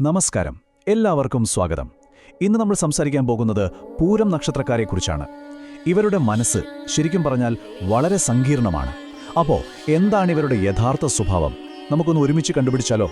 നമസ്കാരം. എല്ലാവർക്കും സ്വാഗതം. ഇന്ന് നമ്മൾ സംസാരിക്കാൻ പോകുന്നത് പൂരം നക്ഷത്രക്കാരെക്കുറിച്ചാണ്. ഇവരുടെ മനസ്സ് ശരിക്കും പറഞ്ഞാൽ വളരെ സങ്കീർണമാണ്. അപ്പോൾ എന്താണ് ഇവരുടെ യഥാർത്ഥ സ്വഭാവം? നമുക്കൊന്ന് ഒരുമിച്ച് കണ്ടുപിടിച്ചാലോ?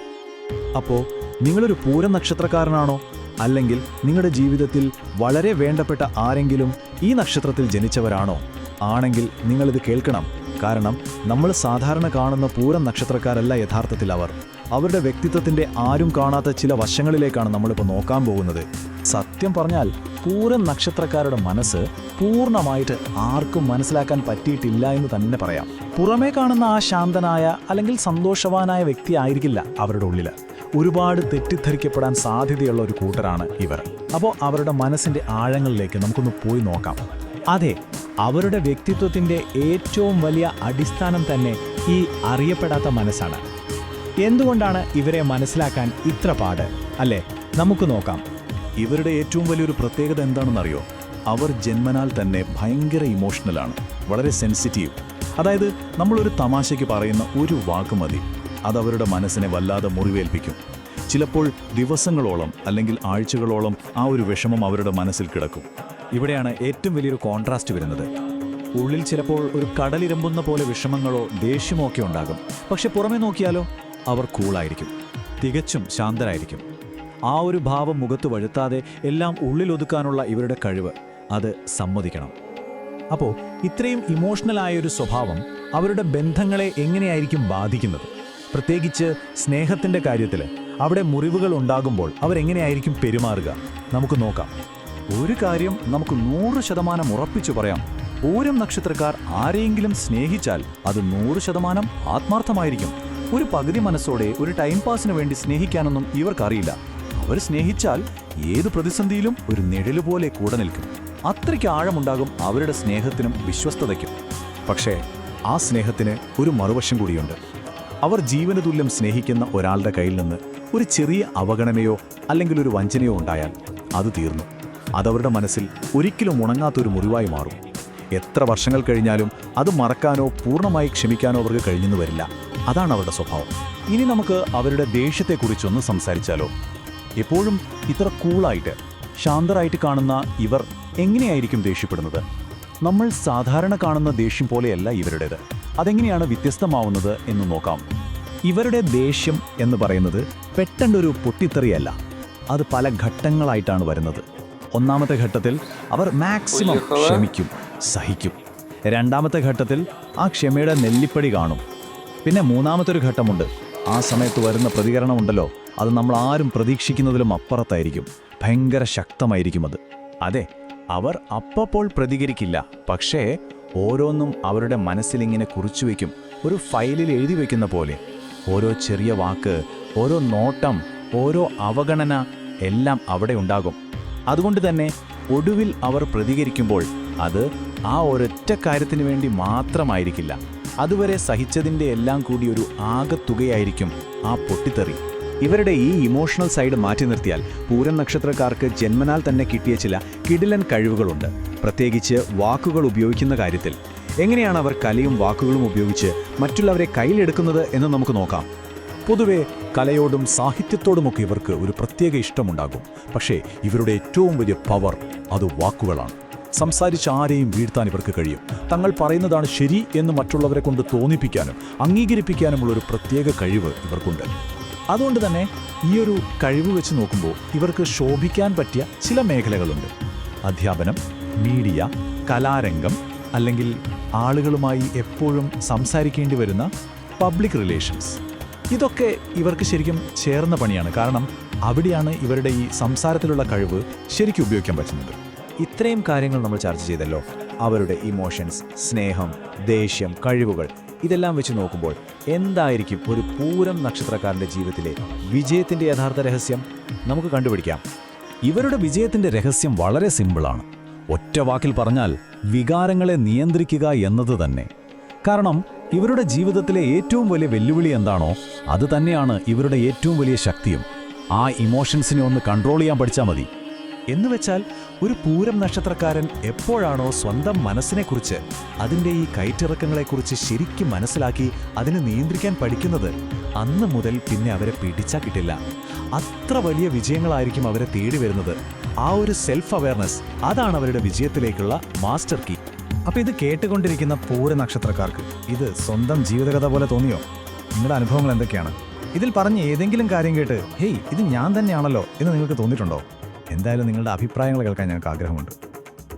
അപ്പോൾ നിങ്ങളൊരു പൂരം നക്ഷത്രക്കാരനാണോ? അല്ലെങ്കിൽ നിങ്ങളുടെ ജീവിതത്തിൽ വളരെ വേണ്ടപ്പെട്ട ആരെങ്കിലും ഈ നക്ഷത്രത്തിൽ ജനിച്ചവരാണോ? ആണെങ്കിൽ നിങ്ങളിത് കേൾക്കണം. കാരണം നമ്മൾ സാധാരണ കാണുന്ന പൂരം നക്ഷത്രക്കാരല്ല യഥാർത്ഥത്തിൽ അവർ. അവരുടെ വ്യക്തിത്വത്തിന്റെ ആരും കാണാത്ത ചില വശങ്ങളിലേക്കാണ് നമ്മളിപ്പോൾ നോക്കാൻ പോകുന്നത്. സത്യം പറഞ്ഞാൽ പൂരം നക്ഷത്രക്കാരുടെ മനസ്സ് പൂർണമായിട്ട് ആർക്കും മനസ്സിലാക്കാൻ പറ്റിയിട്ടില്ല എന്ന് തന്നെ പറയാം. പുറമേ കാണുന്ന ആ ശാന്തനായ അല്ലെങ്കിൽ സന്തോഷവാനായ വ്യക്തി ആയിരിക്കില്ല അവരുടെ ഉള്ളിൽ ഒരുപാട് തെറ്റിദ്ധരിക്കപ്പെടാൻ സാധ്യതയുള്ള ഒരു കൂട്ടരാണ് ഇവർ. അപ്പോൾ അവരുടെ മനസ്സിന്റെ ആഴങ്ങളിലേക്ക് നമുക്കൊന്ന് പോയി നോക്കാം. അതെ അവരുടെ വ്യക്തിത്വത്തിന്റെ ഏറ്റവും വലിയ അടിസ്ഥാനം തന്നെ ഈ അറിയപ്പെടാത്ത മനസ്സാണ്. എന്തുകൊണ്ടാണ് ഇവരെ മനസ്സിലാക്കാൻ ഇത്ര പാട്? അല്ലേ? നമുക്ക് നോക്കാം. ഇവരുടെ ഏറ്റവും വലിയൊരു പ്രത്യേകത എന്താണെന്നറിയോ? അവർ ജന്മനാൽ തന്നെ ഭയങ്കര ഇമോഷണലാണ് വളരെ സെൻസിറ്റീവ് അതായത് നമ്മളൊരു തമാശയ്ക്ക് പറയുന്ന ഒരു വാക്ക് മതി. അതവരുടെ മനസ്സിനെ വല്ലാതെ മുറിവേൽപ്പിക്കും. ചിലപ്പോൾ ദിവസങ്ങളോളം അല്ലെങ്കിൽ ആഴ്ചകളോളം ആ ഒരു വിഷമം അവരുടെ മനസ്സിൽ കിടക്കും. ഇവിടെയാണ് ഏറ്റവും വലിയൊരു കോൺട്രാസ്റ്റ് വരുന്നത്. ഉള്ളിൽ ചിലപ്പോൾ ഒരു കടലിരമ്പുന്ന പോലെ വിഷമങ്ങളോ ദേഷ്യമോ ഒക്കെ ഉണ്ടാകും. പക്ഷെ പുറമെ നോക്കിയാലോ? അവർ കൂളായിരിക്കും. തികച്ചും ശാന്തരായിരിക്കും. ആ ഒരു ഭാവം മുഖത്ത് വഴുത്താതെ എല്ലാം ഉള്ളിലൊതുക്കാനുള്ള ഇവരുടെ കഴിവ് അത് സമ്മതിക്കണം. അപ്പോൾ ഇത്രയും ഇമോഷണലായ ഒരു സ്വഭാവം അവരുടെ ബന്ധങ്ങളെ എങ്ങനെയായിരിക്കും ബാധിക്കുന്നത്? പ്രത്യേകിച്ച് സ്നേഹത്തിന്റെ കാര്യത്തിൽ അവിടെ മുറിവുകൾ ഉണ്ടാകുമ്പോൾ അവരെങ്ങനെയായിരിക്കും പെരുമാറുക? നമുക്ക് നോക്കാം. ഒരു കാര്യം നമുക്ക് നൂറ് ശതമാനം ഉറപ്പിച്ചു പറയാം. ഓരോ നക്ഷത്രക്കാർ ആരെയെങ്കിലും സ്നേഹിച്ചാൽ അത് നൂറ് ശതമാനം ആത്മാർത്ഥമായിരിക്കും. ഒരു പകുതി മനസ്സോടെ ഒരു ടൈം പാസിന് വേണ്ടി സ്നേഹിക്കാനൊന്നും ഇവർക്കറിയില്ല. അവർ സ്നേഹിച്ചാൽ ഏത് പ്രതിസന്ധിയിലും ഒരു നിഴൽ പോലെ കൂടെ നിൽക്കും. അത്രയ്ക്ക് ആഴമുണ്ടാകും അവരുടെ സ്നേഹത്തിനും വിശ്വസ്തതയ്ക്കും. പക്ഷേ ആ സ്നേഹത്തിന് ഒരു മറുവശം കൂടിയുണ്ട്. അവർ ജീവന തുല്യം സ്നേഹിക്കുന്ന ഒരാളുടെ കയ്യിൽ നിന്ന് ഒരു ചെറിയ അവഗണനയോ അല്ലെങ്കിൽ ഒരു വഞ്ചനയോ ഉണ്ടായാൽ അത് തീർന്നു. അതവരുടെ മനസ്സിൽ ഒരിക്കലും ഉണങ്ങാത്തൊരു മുറിവായി മാറും. എത്ര വർഷങ്ങൾ കഴിഞ്ഞാലും അത് മറക്കാനോ പൂർണമായി ക്ഷമിക്കാനോ അവർക്ക് കഴിഞ്ഞെന്ന് വരില്ല. അതാണ് അവരുടെ സ്വഭാവം. ഇനി നമുക്ക് അവരുടെ ദേഷ്യത്തെക്കുറിച്ചൊന്ന് സംസാരിച്ചാലോ? എപ്പോഴും ഇത്ര കൂളായിട്ട് ശാന്തരായിട്ട് കാണുന്ന ഇവർ എങ്ങനെയായിരിക്കും ദേഷ്യപ്പെടുന്നത്? നമ്മൾ സാധാരണ കാണുന്ന ദേഷ്യം പോലെയല്ല ഇവരുടേത്. അതെങ്ങനെയാണ് വ്യത്യസ്തമാവുന്നത് എന്ന് നോക്കാം. ഇവരുടെ ദേഷ്യം എന്ന് പറയുന്നത് പെട്ടെന്നൊരു പൊട്ടിത്തെറിയല്ല. അത് പല ഘട്ടങ്ങളായിട്ടാണ് വരുന്നത്. ഒന്നാമത്തെ ഘട്ടത്തിൽ അവർ മാക്സിമം ക്ഷമിക്കും സഹിക്കും. രണ്ടാമത്തെ ഘട്ടത്തിൽ ആ ക്ഷമയുടെ നെല്ലിപ്പടി കാണും. പിന്നെ മൂന്നാമത്തെ ഒരു ഘട്ടമുണ്ട്. ആ സമയത്ത് വരുന്ന പ്രതികരണമുണ്ടല്ലോ. അത് നമ്മൾ ആരും പ്രതീക്ഷിക്കുന്നതിലും അപ്പുറത്തായിരിക്കും. ഭയങ്കര ശക്തമായിരിക്കും അത്. അതെ അവർ അപ്പപ്പോൾ പ്രതികരിക്കില്ല. പക്ഷേ ഓരോന്നും അവരുടെ മനസ്സിലിങ്ങനെ കുറിച്ചു കുറിച്ചുവെക്കും ഒരു ഫയലിൽ എഴുതി വെക്കുന്ന പോലെ. ഓരോ ചെറിയ വാക്ക് ഓരോ നോട്ടം ഓരോ അവഗണന എല്ലാം അവിടെ ഉണ്ടാകും. അതുകൊണ്ട് തന്നെ ഒടുവിൽ അവർ പ്രതികരിക്കുമ്പോൾ അത് ആ ഒരൊറ്റ കാര്യത്തിന് വേണ്ടി മാത്രമായിരിക്കില്ല. അതുവരെ സഹിച്ചതിന്റെ എല്ലാം കൂടി ഒരു ആകത്തുകയായിരിക്കും ആ പൊട്ടിത്തെറി. ഇവരുടെ ഈ ഇമോഷണൽ സൈഡ് മാറ്റി നിർത്തിയാൽ പൂരം നക്ഷത്രക്കാർക്ക് ജന്മനാൽ തന്നെ കിട്ടിയ ചില കിടിലൻ കഴിവുകളുണ്ട്. പ്രത്യേകിച്ച് വാക്കുകൾ ഉപയോഗിക്കുന്ന കാര്യത്തിൽ. എങ്ങനെയാണ് അവർ കലയും വാക്കുകളും ഉപയോഗിച്ച് മറ്റുള്ളവരെ കയ്യിലെടുക്കുന്നത് എന്ന് നമുക്ക് നോക്കാം. പൊതുവെ കലയോടും സാഹിത്യത്തോടുമൊക്കെ ഇവർക്ക് ഒരു പ്രത്യേക ഇഷ്ടമുണ്ടാകും. പക്ഷേ ഇവരുടെ ഏറ്റവും വലിയ പവർ അത് വാക്കുകളാണ്. സംസാരിച്ച് ആരെയും വീഴ്ത്താൻ ഇവർക്ക് കഴിയും. തങ്ങൾ പറയുന്നതാണ് ശരി എന്ന് മറ്റുള്ളവരെ കൊണ്ട് തോന്നിപ്പിക്കാനും അംഗീകരിപ്പിക്കാനുമുള്ള ഒരു പ്രത്യേക കഴിവ് ഇവർക്കുണ്ട്. അതുകൊണ്ട് തന്നെ ഈ ഒരു കഴിവ് വെച്ച് നോക്കുമ്പോൾ ഇവർക്ക് ശോഭിക്കാൻ പറ്റിയ ചില മേഖലകളുണ്ട്. അധ്യാപനം മീഡിയ കലാരംഗം അല്ലെങ്കിൽ ആളുകളുമായി എപ്പോഴും സംസാരിക്കേണ്ടി വരുന്ന പബ്ലിക് റിലേഷൻസ്. ഇതൊക്കെ ഇവർക്ക് ശരിക്കും ചേർന്ന പണിയാണ്. കാരണം അവിടെയാണ് ഇവരുടെ ഈ സംസാരത്തിലുള്ള കഴിവ് ശരിക്കും ഉപയോഗിക്കാൻ പറ്റുന്നത്. ഇത്രയും കാര്യങ്ങൾ നമ്മൾ ചർച്ച ചെയ്തല്ലോ. അവരുടെ ഇമോഷൻസ് സ്നേഹം ദേഷ്യം കഴിവുകൾ ഇതെല്ലാം വെച്ച് നോക്കുമ്പോൾ എന്തായിരിക്കും ഒരു പൂരം നക്ഷത്രക്കാരന്റെ ജീവിതത്തിലെ വിജയത്തിന്റെ യഥാർത്ഥ രഹസ്യം? നമുക്ക് കണ്ടുപിടിക്കാം. ഇവരുടെ വിജയത്തിന്റെ രഹസ്യം വളരെ സിമ്പിളാണ്. ഒറ്റ വാക്കിൽ പറഞ്ഞാൽ വികാരങ്ങളെ നിയന്ത്രിക്കുക എന്നത് തന്നെ. കാരണം ഇവരുടെ ജീവിതത്തിലെ ഏറ്റവും വലിയ വെല്ലുവിളി എന്താണോ അത് തന്നെയാണ് ഇവരുടെ ഏറ്റവും വലിയ ശക്തിയും. ആ ഇമോഷൻസിനെ ഒന്ന് കൺട്രോൾ ചെയ്യാൻ പഠിച്ചാൽ മതി. എന്നുവെച്ചാൽ ഒരു പൂരം നക്ഷത്രക്കാരൻ എപ്പോഴാണോ സ്വന്തം മനസ്സിനെക്കുറിച്ച് അതിന്റെ ഈ കയറ്റിറക്കങ്ങളെക്കുറിച്ച് ശരിക്കും മനസ്സിലാക്കി അതിനെ നിയന്ത്രിക്കാൻ പഠിക്കുന്നത് അന്ന് മുതൽ പിന്നെ അവരെ പിടിച്ചാ കിട്ടില്ല. അത്ര വലിയ വിജയങ്ങളായിരിക്കും അവരെ തേടി വരുന്നത്. ആ ഒരു സെൽഫ് അവയർനെസ് അതാണ് അവരുടെ വിജയത്തിലേക്കുള്ള മാസ്റ്റർ കീ അപ്പൊ ഇത് കേട്ടുകൊണ്ടിരിക്കുന്ന പൂര നക്ഷത്രക്കാർക്ക് ഇത് സ്വന്തം ജീവിതകഥ പോലെ തോന്നിയോ? നിങ്ങളുടെ അനുഭവങ്ങൾ എന്തൊക്കെയാണ്? ഇതിൽ പറഞ്ഞ ഏതെങ്കിലും കാര്യം കേട്ട് ഹേയ് ഇത് ഞാൻ തന്നെയാണല്ലോ എന്ന് നിങ്ങൾക്ക് തോന്നിയിട്ടുണ്ടോ? എന്തായാലും നിങ്ങളുടെ അഭിപ്രായങ്ങൾ കേൾക്കാൻ ഞങ്ങൾക്ക് ആഗ്രഹമുണ്ട്.